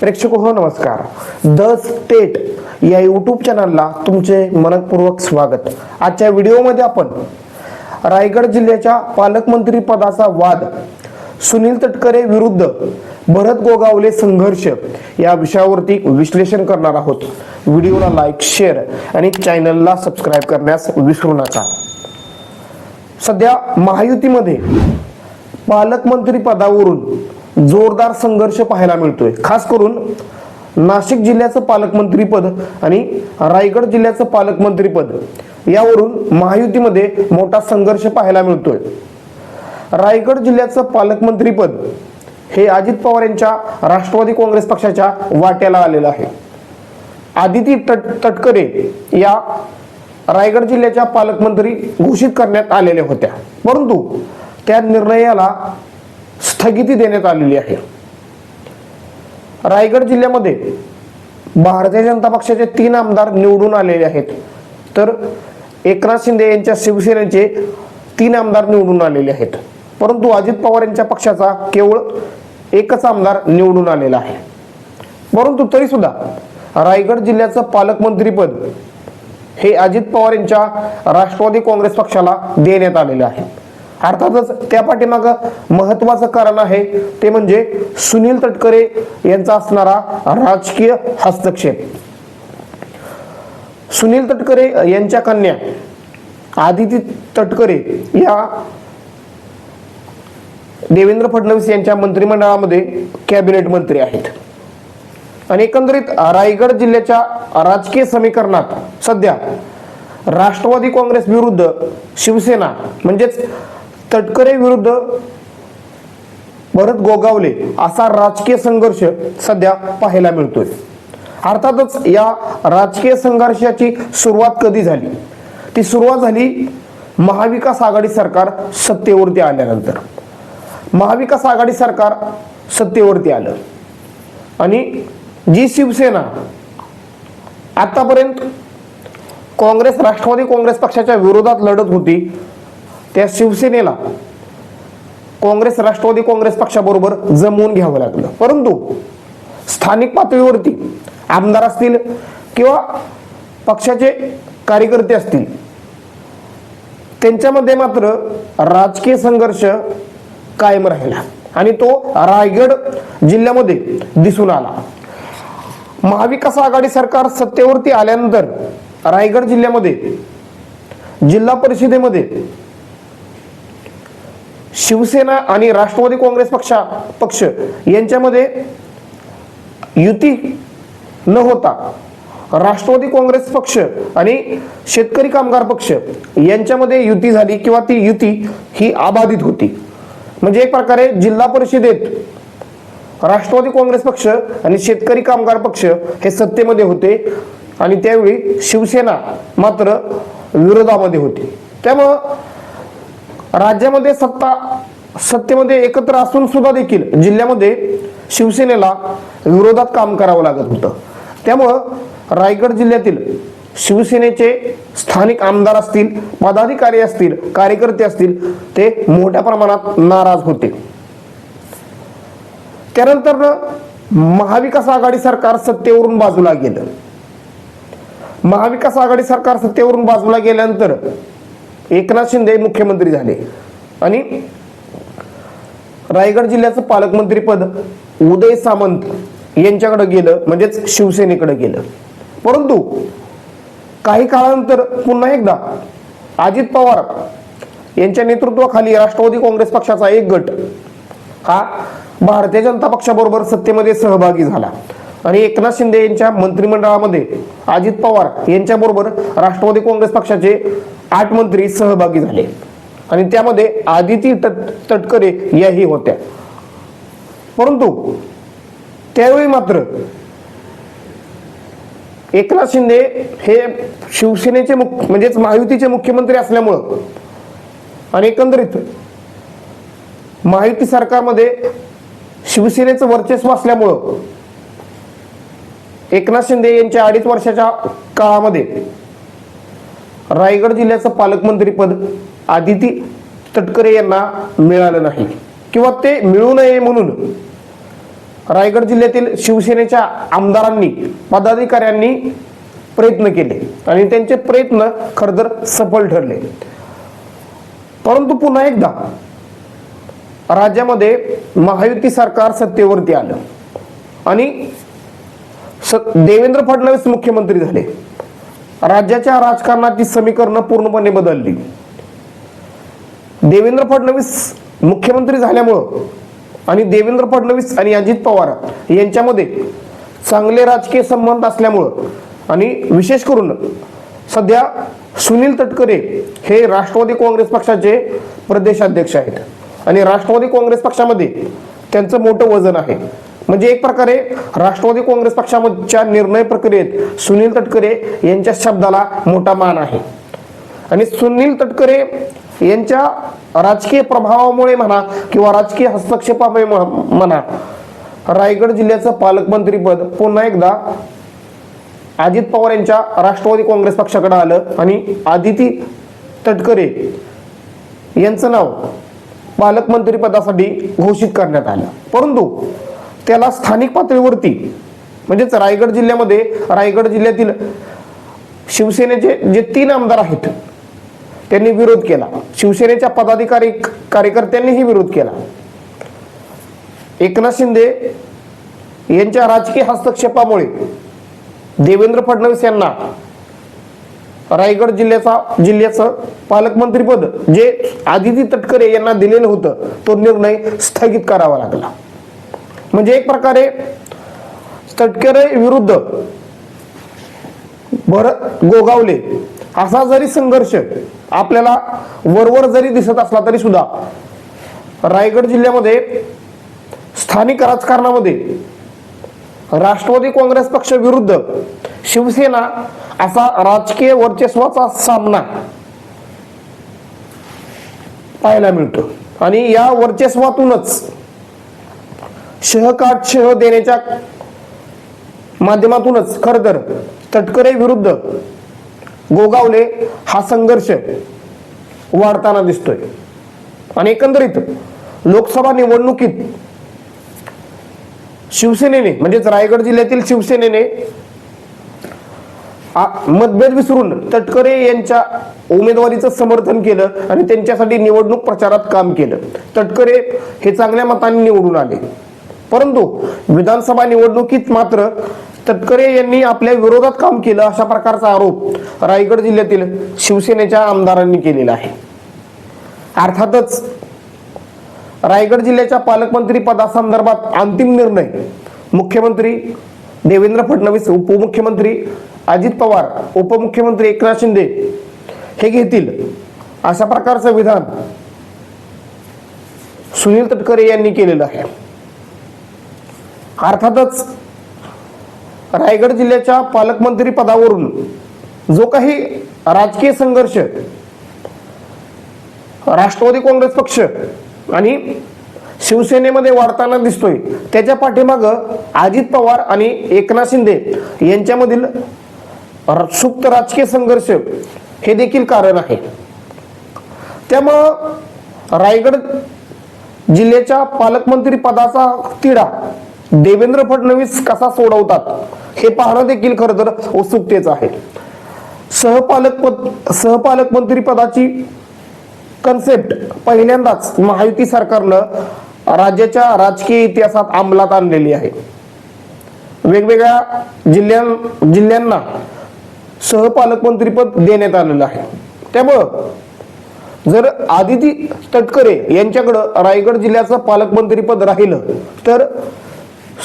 प्रेक्षक हो नमस्कार. द स्टेट या यूट्यूब चॅनलला तुमचे मनपूर्वक स्वागत. आजच्या व्हिडिओमध्ये आपण रायगड जिल्ह्याच्या पालकमंत्री पदाचा वाद सुनील तटकरे विरुद्ध भरत गोगावले संघर्ष या विषयावरती विश्लेषण करणार आहोत. व्हिडिओला लाईक शेअर आणि चॅनलला सबस्क्राईब करण्यास विसरू नका. सध्या महायुतीमध्ये पालकमंत्री पदावरून जोरदार संघर्ष पाहायला मिळतोय. खास करून नाशिक जिल्ह्याचं पालकमंत्रीपद आणि रायगड जिल्ह्याचं पालकमंत्रीपद यावरून महायुतीमध्ये मोठा संघर्ष पाहायला मिळतोय. रायगड जिल्ह्याचं पालकमंत्रीपद हे अजित पवार यांच्या राष्ट्रवादी काँग्रेस पक्षाच्या वाट्याला आलेलं आहे. आदिती तट तटकरे या रायगड जिल्ह्याच्या पालकमंत्री घोषित करण्यात आलेल्या होत्या. परंतु त्या निर्णयाला स्थगिती देण्यात आलेली आहे. रायगड जिल्ह्यामध्ये भारतीय जनता पक्षाचे तीन आमदार निवडून आलेले आहेत. तर एकनाथ शिंदे यांच्या शिवसेनेचे तीन आमदार निवडून आलेले आहेत. परंतु अजित पवार यांच्या पक्षाचा केवळ एकच आमदार निवडून आलेला आहे. परंतु तरी सुद्धा रायगड जिल्ह्याचं पालकमंत्रीपद हे अजित पवार यांच्या राष्ट्रवादी काँग्रेस पक्षाला देण्यात आलेलं आहे. अर्थातच त्या पाठीमाग महत्वाचं कारण आहे. ते म्हणजे सुनील तटकरे यांचा असणारा राजकीय हस्तक्षेप. सुनील तटकरे यांच्या कन्या आदिती तटकरे या देवेंद्र फडणवीस यांच्या मंत्रिमंडळामध्ये कॅबिनेट मंत्री आहेत. आणि एकंदरीत रायगड जिल्ह्याच्या राजकीय समीकरणात सध्या राष्ट्रवादी काँग्रेस विरुद्ध शिवसेना म्हणजेच तटकरे विरुद्ध भरत गोगावले असा राजकीय संघर्ष सध्या पाहायला मिळतोय. अर्थातच या राजकीय संघर्षाची सुरुवात कधी झाली? ती सुरुवात झाली महाविकास आघाडी सरकार सत्तेवरती आल्यानंतर. महाविकास आघाडी सरकार सत्तेवरती आलं. आणि जी शिवसेना आतापर्यंत काँग्रेस राष्ट्रवादी काँग्रेस पक्षाच्या विरोधात लढत होती त्या शिवसेनेला काँग्रेस राष्ट्रवादी काँग्रेस पक्षाबरोबर जमवून घ्यावं लागलं. परंतु स्थानिक पातळीवरती आमदार असतील किंवा पक्षाचे कार्यकर्ते असतील त्यांच्यामध्ये मात्र राजकीय संघर्ष कायम राहिला आणि तो रायगड जिल्ह्यामध्ये दिसून आला. महाविकास आघाडी सरकार सत्तेवरती आल्यानंतर रायगड जिल्ह्यामध्ये जिल्हा परिषदेमध्ये शिवसेना आणि राष्ट्रवादी काँग्रेस पक्षा पक्ष यांच्यामध्ये युती न होता राष्ट्रवादी काँग्रेस पक्ष आणि शेतकरी कामगार पक्ष यांच्यामध्ये युती झाली किंवा ती युती ही अबाधित होती. म्हणजे एक प्रकारे जिल्हा परिषदेत राष्ट्रवादी काँग्रेस पक्ष आणि शेतकरी कामगार पक्ष हे सत्तेमध्ये होते आणि त्यावेळी शिवसेना मात्र विरोधामध्ये होती. त्यामुळं राज्यामध्ये सत्ता सत्तेमध्ये एकत्र असून सुद्धा देखील जिल्ह्यामध्ये शिवसेनेला विरोधात काम करावं लागत होतं. त्यामुळं रायगड जिल्ह्यातील शिवसेनेचे स्थानिक आमदार असतील पदाधिकारी असतील कार्यकर्ते असतील ते मोठ्या प्रमाणात नाराज होते. त्यानंतर महाविकास आघाडी सरकार सत्तेवरून बाजूला गेलं. महाविकास आघाडी सरकार सत्तेवरून बाजूला गेल्यानंतर एकनाथ शिंदे मुख्यमंत्री झाले. आणि रायगड जिल्ह्याचं पालकमंत्रीपद उदय सामंत यांच्याकडे गेलं म्हणजेच शिवसेनेकडे गेलं. परंतु काही काळानंतर पुन्हा एकदा अजित पवार यांच्या नेतृत्वाखाली राष्ट्रवादी काँग्रेस पक्षाचा एक गट हा भारतीय जनता पक्षाबरोबर सत्तेमध्ये सहभागी झाला. आणि एकनाथ शिंदे यांच्या मंत्रिमंडळामध्ये अजित पवार यांच्याबरोबर राष्ट्रवादी काँग्रेस पक्षाचे आठ मंत्री सहभागी झाले. आणि त्यामध्ये आदिती तट तटकरे याही होत्या. परंतु त्यावेळी मात्र एकनाथ शिंदे हे शिवसेनेचे मुख्य म्हणजेच महायुतीचे मुख्यमंत्री असल्यामुळं आणि एकंदरीत महायुती सरकारमध्ये शिवसेनेचं वर्चस्व असल्यामुळं एकनाथ शिंदे यांच्या अडीच वर्षाच्या काळामध्ये रायगड जिल्ह्याचं पालकमंत्रीपद आदिती तटकरे यांना मिळालं नाही. किंवा ते मिळू नये म्हणून रायगड जिल्ह्यातील शिवसेनेच्या आमदारांनी पदाधिकाऱ्यांनी प्रयत्न केले आणि त्यांचे प्रयत्न खरतर सफल ठरले. परंतु पुन्हा एकदा राज्यामध्ये महायुती सरकार सत्तेवरती आलं आणि देवेंद्र फडणवीस मुख्यमंत्री झाले. राज्याच्या राजकारणाची समीकरणं पूर्णपणे बदलली. देवेंद्र फडणवीस मुख्यमंत्री झाल्यामुळं आणि देवेंद्र फडणवीस आणि अजित पवार यांच्यामध्ये चांगले राजकीय संबंध असल्यामुळं आणि विशेष करून सध्या सुनील तटकरे हे राष्ट्रवादी काँग्रेस पक्षाचे प्रदेशाध्यक्ष आहेत. आणि राष्ट्रवादी काँग्रेस पक्षामध्ये त्यांचं मोठं वजन आहे. म्हणजे एक प्रकारे राष्ट्रवादी काँग्रेस पक्षाच्या निर्णय प्रक्रियेत सुनील तटकरे यांच्या शब्दाला मोठा मान आहे. आणि सुनील तटकरे यांच्या राजकीय प्रभावामुळे म्हणा किंवा राजकीय हस्तक्षेपामुळे म्हणा रायगड जिल्ह्याचं पालकमंत्रीपद पुन्हा एकदा अजित पवार यांच्या राष्ट्रवादी काँग्रेस पक्षाकडे आलं आणि आदिती तटकरे यांचं नाव पालकमंत्रीपदासाठी घोषित करण्यात आलं. परंतु त्याला स्थानिक पातळीवरती म्हणजेच रायगड जिल्ह्यामध्ये रायगड जिल्ह्यातील शिवसेनेचे जे तीन आमदार आहेत त्यांनी विरोध केला. शिवसेनेच्या पदाधिकारी कार्यकर्त्यांनीही विरोध केला. एकनाथ शिंदे यांच्या राजकीय हस्तक्षेपामुळे देवेंद्र फडणवीस यांना रायगड जिल्ह्याचा जिल्ह्याचं पालकमंत्रीपद जे आदिती तटकरे यांना दिलेलं होतं तो निर्णय स्थगित करावा लागला. म्हणजे एक प्रकारे तटकरे विरुद्ध भरत गोगावले असा जरी संघर्ष आपल्याला वरवर जरी दिसत असला तरी सुद्धा रायगड जिल्ह्यामध्ये स्थानिक राजकारणामध्ये राष्ट्रवादी काँग्रेस पक्ष विरुद्ध शिवसेना असा राजकीय वर्चस्वाचा सामना पाहायला मिळतो. आणि या वर्चस्वातूनच शहकाट शह देण्याच्या माध्यमातूनच खर तर तटकरे विरुद्ध गोगावले हा संघर्ष वाढताना दिसतोय. आणि एकंदरीत लोकसभा निवडणुकीत शिवसेनेने म्हणजेच रायगड जिल्ह्यातील शिवसेनेने मतभेद विसरून तटकरे यांच्या उमेदवारीचं समर्थन केलं आणि त्यांच्यासाठी निवडणूक प्रचारात काम केलं. तटकरे हे चांगल्या मताने निवडून आले. परंतु विधानसभा निवडणुकीत मात्र तटकरे यांनी आपल्या विरोधात काम केलं अशा प्रकारचा आरोप रायगड जिल्ह्यातील शिवसेनेच्या आमदारांनी केलेला आहे. अर्थातच रायगड जिल्ह्याच्या पालकमंत्री पदासंदर्भात अंतिम निर्णय मुख्यमंत्री देवेंद्र फडणवीस उपमुख्यमंत्री अजित पवार उपमुख्यमंत्री एकनाथ शिंदे हे घेतील अशा प्रकारचं विधान सुनील तटकरे यांनी केलेलं आहे. अर्थातच रायगड जिल्ह्याच्या पालकमंत्री पदावरून जो काही राजकीय संघर्ष राष्ट्रवादी काँग्रेस पक्ष आणि शिवसेनेमध्ये वाढताना दिसतोय त्याच्या पाठीमाग अजित पवार आणि एकनाथ शिंदे यांच्यामधील सुप्त राजकीय संघर्ष हे देखील कारण आहे. त्यामुळं रायगड जिल्ह्याच्या पालकमंत्री पदाचा तिढा देवेंद्र फडणवीस कसा सोडवतात हे पाहणं देखील खरं तर उत्सुकतेच आहे. सहपालक सहपालकमंत्री पदाची कन्सेप्ट पहिल्यांदाच महायुती सरकारनं राज्याच्या राजकीय इतिहासात अंमलात आणलेली आहे. वेगवेगळ्या जिल्ह्यां जिल्ह्यांना सहपालकमंत्रीपद देण्यात आलेलं आहे. त्यामुळं जर आदिती तटकरे यांच्याकडं रायगड जिल्ह्याचं पालकमंत्रीपद राहिलं तर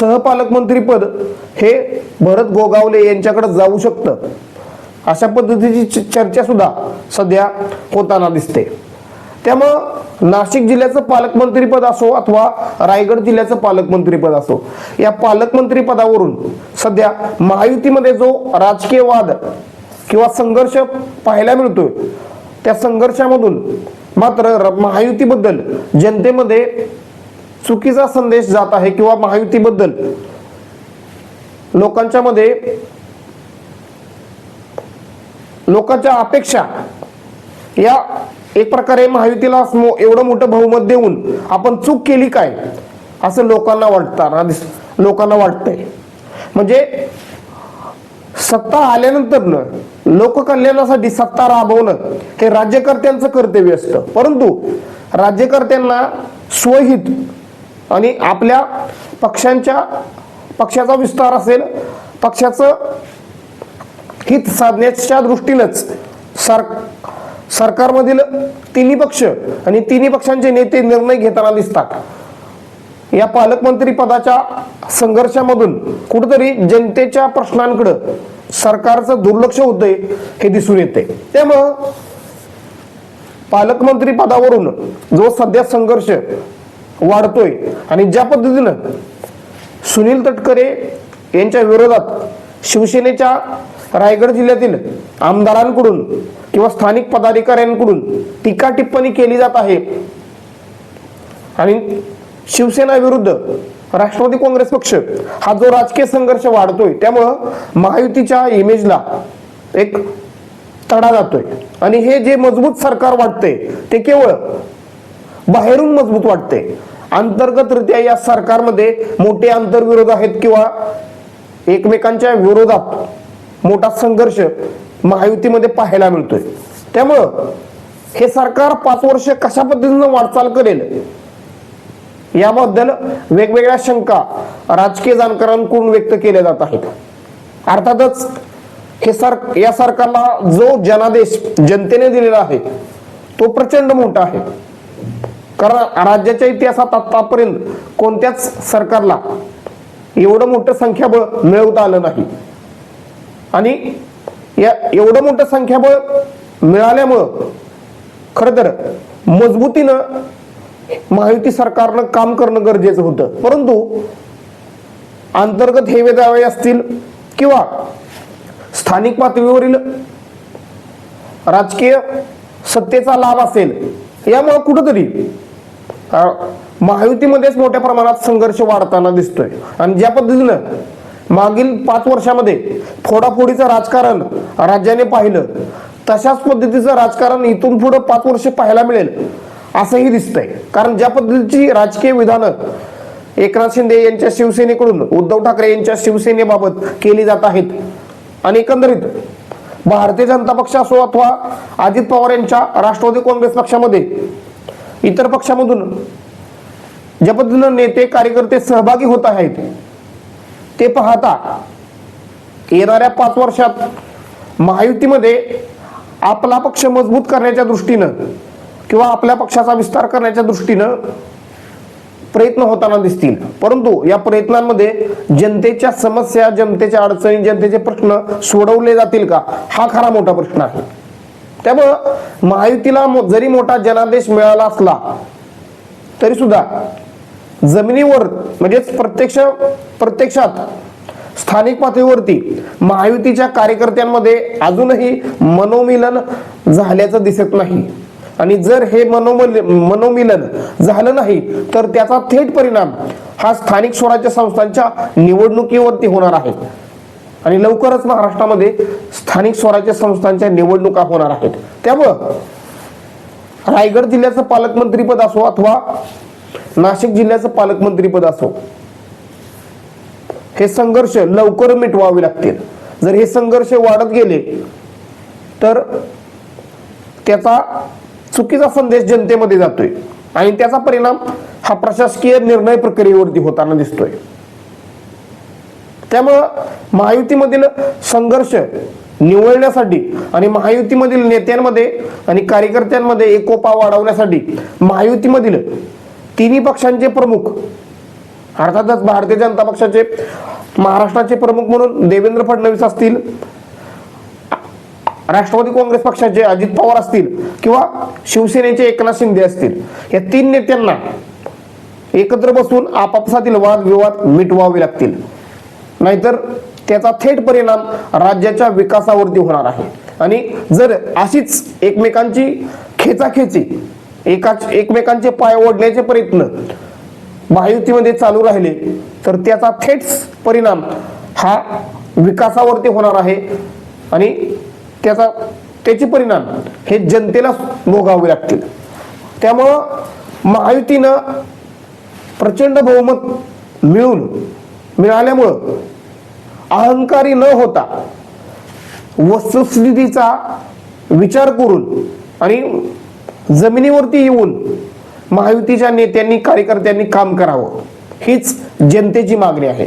सहपालकमंत्रीपद हे भरत गोगावले यांच्याकडे जाऊ शकतं. अशा पद्धतीची च- चर्चा सुद्धा सध्या होताना दिसते. त्यामुळं नाशिक जिल्ह्याचं पालकमंत्रीपद असो अथवा रायगड जिल्ह्याचं पालकमंत्रीपद असो या पालकमंत्री पदावरून सध्या महायुतीमध्ये जो राजकीय वाद किंवा संघर्ष पाहायला मिळतोय त्या संघर्षामधून मात्र महायुतीबद्दल जनतेमध्ये चुकीचा संदेश जात आहे किंवा महायुतीबद्दल लोकांच्या मध्ये लोकांच्या अपेक्षा या एक प्रकारे महायुतीला एवढं मोठं बहुमत देऊन आपण चूक केली काय? असं लोकांना वाटताना दिस लोकांना वाटतंय. म्हणजे सत्ता आल्यानंतर लोककल्याणासाठी सत्ता राबवणं हे राज्यकर्त्यांचं कर्तव्य असतं. परंतु राज्यकर्त्यांना स्वहित आणि आपल्या पक्षांच्या पक्षाचा विस्तार असेल पक्षाचं हित साधण्याच्या दृष्टीनंच सर सरकारमधील तिन्ही पक्ष आणि तिन्ही पक्षांचे नेते निर्णय घेताना दिसतात. या पालकमंत्री पदाच्या संघर्षामधून कुठेतरी जनतेच्या प्रश्नांकडं सरकारचं दुर्लक्ष होतंय हे दिसून येते त्यामुळं पालकमंत्री पदावरून जो सध्या संघर्ष वाढतोय. आणि ज्या पद्धतीनं सुनील तटकरे यांच्या विरोधात शिवसेनेच्या रायगड जिल्ह्यातील आमदारांकडून किंवा स्थानिक पदाधिकाऱ्यांकडून टीका टिप्पणी केली जात आहे. आणि शिवसेना विरुद्ध राष्ट्रवादी काँग्रेस पक्ष हा जो राजकीय संघर्ष वाढतोय त्यामुळं महायुतीच्या इमेजला एक तडा जातोय. आणि हे जे मजबूत सरकार वाटतंय ते केवळ बाहेरून मजबूत वाटते अंतर्गतरित्या या सरकारमध्ये मोठे आंतरविरोध आहेत किंवा एकमेकांच्या विरोधात मोठा संघर्ष महायुतीमध्ये पाहायला मिळतोय. त्यामुळं हे सरकार पाच वर्ष कशा पद्धतीनं वाटचाल करेल? याबद्दल वेगवेगळ्या शंका राजकीय जाणकारांकडून व्यक्त केल्या जात आहेत. अर्थातच हे सर या सरकारला जो जनादेश जनतेने दिलेला आहे तो प्रचंड मोठा आहे. कारण राज्याच्या इतिहासात आतापर्यंत कोणत्याच सरकारला एवढं मोठं संख्याबळ मिळवता आलं नाही. आणि या एवढं मोठं संख्याबळ मिळाल्यामुळं खर तर मजबूतीनं महायुती सरकारनं काम करणं गरजेचं होतं. परंतु अंतर्गत हेवे दावे असतील किंवा स्थानिक पातळीवरील राजकीय सत्तेचा लाभ असेल यामुळे कुठंतरी महायुतीमध्येच मोठ्या प्रमाणात संघर्ष वाढताना दिसतोय. आणि ज्या पद्धतीनं मागील पाच वर्षामध्ये फोडाफोडीचं राजकारण राज्याने पाहिलं तशाच पद्धतीचं राजकारण इथून पुढे पाच वर्ष पाहायला मिळेल असंही दिसतंय. कारण ज्या पद्धतीची राजकीय विधानं एकनाथ शिंदे यांच्या शिवसेनेकडून उद्धव ठाकरे यांच्या शिवसेनेबाबत केली जात आहेत आणि एकंदरीत भारतीय जनता पक्ष असो अथवा अजित पवार यांच्या राष्ट्रवादी काँग्रेस पक्षामध्ये इतर पक्षामधून ज्या पद्धतीनं नेते कार्यकर्ते सहभागी होत आहेत ते पाहता येणाऱ्या पाच वर्षात महायुतीमध्ये आपला पक्ष मजबूत करण्याच्या दृष्टीनं किंवा आपल्या पक्षाचा विस्तार करण्याच्या दृष्टीनं प्रयत्न होताना दिसतील. परंतु या प्रयत्नांमध्ये जनतेच्या समस्या जनतेच्या अडचणी जनतेचे प्रश्न सोडवले जातील का? हा खरा मोठा प्रश्न आहे. त्यामुळं महायुतीला मो- जरी मोठा जनादेश मिळाला असला तरी सुद्धा जमिनीवर म्हणजेच प्रत्यक्ष प्रत्यक्षात स्थानिक पातळीवरती महायुतीच्या कार्यकर्त्यांमध्ये अजूनही मनोमिलन झाल्याचं दिसत नाही. आणि जर हे मनोमल मनोमिलन झालं नाही तर त्याचा थेट परिणाम हा स्थानिक स्वराज्य संस्थांच्या निवडणुकीवरती होणार आहे. आणि लवकरच महाराष्ट्रामध्ये स्थानिक स्वराज्य संस्थांच्या निवडणुका होणार आहेत. त्यामुळं रायगड जिल्ह्याचं पालकमंत्रीपद असो अथवा नाशिक जिल्ह्याचं पालकमंत्रीपद असो हे संघर्ष लवकर मिटवावे लागतील. जर हे संघर्ष वाढत गेले तर त्याचा चुकीचा संदेश जनतेमध्ये जातोय. आणि त्याचा परिणाम हा प्रशासकीय निर्णय प्रक्रियेवरती होताना दिसतोय. त्यामुळं महायुतीमधील संघर्ष निवळण्यासाठी आणि महायुतीमधील नेत्यांमध्ये आणि कार्यकर्त्यांमध्ये एकोपा वाढवण्यासाठी महायुतीमधील तिन्ही पक्षांचे प्रमुख अर्थातच भारतीय जनता पक्षाचे महाराष्ट्राचे प्रमुख म्हणून देवेंद्र फडणवीस असतील राष्ट्रवादी काँग्रेस पक्षाचे अजित पवार असतील किंवा शिवसेनेचे एकनाथ शिंदे असतील या तीन नेत्यांना एकत्र बसून आपापसातील वादविवाद मिटवावे लागतील. नाहीतर त्याचा थेट परिणाम राज्याच्या विकासावरती होणार आहे. आणि जर अशीच एकमेकांची खेचाखेची एकाच एकमेकांचे पाय ओढण्याचे प्रयत्न महायुतीमध्ये चालू राहिले तर त्याचा थेट परिणाम हा विकासावरती होणार आहे. आणि त्याचा त्याचे परिणाम हे जनतेला भोगावे लागतील. त्यामुळं महायुतीनं प्रचंड बहुमत मिळून मिळाल्यामुळं अहंकारी न होता वस्तुस्थितीचा विचार करून आणि जमिनीवरती येऊन महायुतीच्या नेत्यांनी कार्यकर्त्यांनी काम करावं हीच जनतेची मागणी आहे.